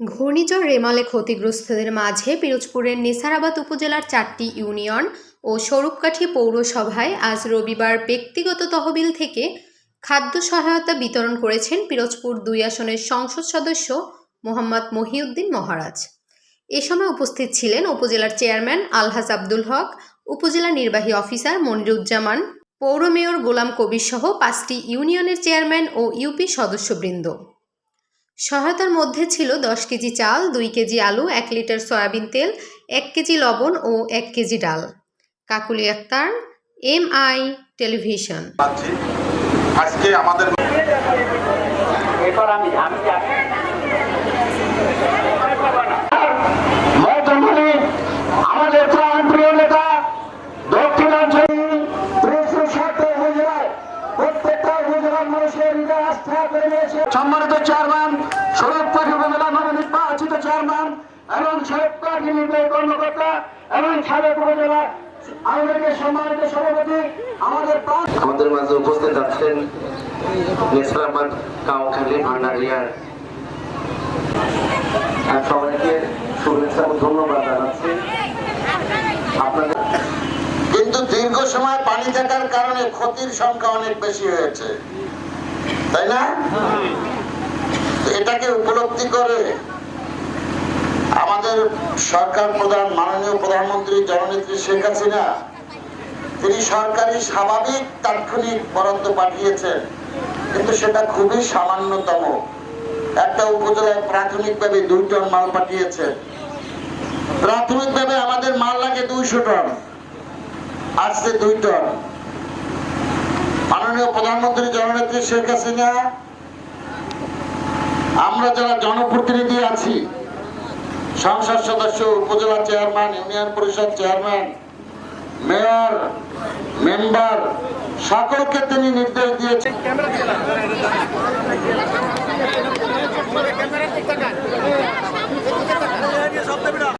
ঘূর্ণিঝড় রেমালে ক্ষতিগ্রস্তদের মাঝে পিরোজপুরের নেসারাবাদ উপজেলার চারটি ইউনিয়ন ও স্বরূপকাঠি পৌরসভায় আজ রবিবার ব্যক্তিগত তহবিল থেকে খাদ্য সহায়তা বিতরণ করেছেন পিরোজপুর দুই আসনের সংসদ সদস্য মোহাম্মদ মহিউদ্দিন মহারাজ। এ সময় উপস্থিত ছিলেন উপজেলার চেয়ারম্যান আলহাজ আব্দুল হক, উপজেলা নির্বাহী অফিসার মনিরুজ্জামান, পৌর মেয়র গোলাম কবির সহ পাঁচটি ইউনিয়নের চেয়ারম্যান ও ইউপি সদস্যবৃন্দ। সহায়তার মধ্যে ছিল দশ কেজি চাল দুই কেজি আলু এক লিটার সয়াবিন তেল এক কেজি লবণ ও এক কেজি ডাল। Kakuli Akter M I television. আজকে আমাদের আমি সম্মানিত চেয়ারম্যান শরৎ পাখি উপজেলা নবনির্বাচিত চেয়ারম্যান এবং শরৎ পাখি নির্বাহী কর্মকর্তা এবং সাবেক উপজেলা আওয়ামী সম্মানিত সভাপতি আমাদের আমাদের মাঝে উপস্থিত আছেন নেসরাবাদ কাউখালী ভান্ডারিয়ার। সবাইকে শুভেচ্ছা ও ধন্যবাদ জানাচ্ছি। আপনাদের কিন্তু দীর্ঘ সময় পানি থাকার কারণে ক্ষতির সংখ্যা অনেক বেশি হয়েছে। তাই না? এটাকে উপলব্ধি করে আমাদের সরকার প্রধান, মাননীয় প্রধানমন্ত্রী জননেত্রী শেখ হাসিনা, তিনি সরকারি স্বাভাবিক তাৎক্ষণিক বরাদ্দ পাঠিয়েছেন, কিন্তু সেটা খুবই সামান্যতম। একটা উপজেলায় প্রাথমিকভাবে দুই টন মাল পাঠিয়েছেন। প্রাথমিকভাবে আমাদের মাল লাগে দুইশো টন আসছে দুই টন। মাননীয় প্রধানমন্ত্রী, জননেত্রী শেখ হাসিনা, আমরা যারা জনপ্রতিনিধি আছি, সংসদ সদস্য, উপজেলা চেয়ারম্যান, ইউনিয়ন পরিষদ চেয়ারম্যান, মেয়র, মেম্বার, সকলকে তিনি নির্দেশ দিয়েছেন।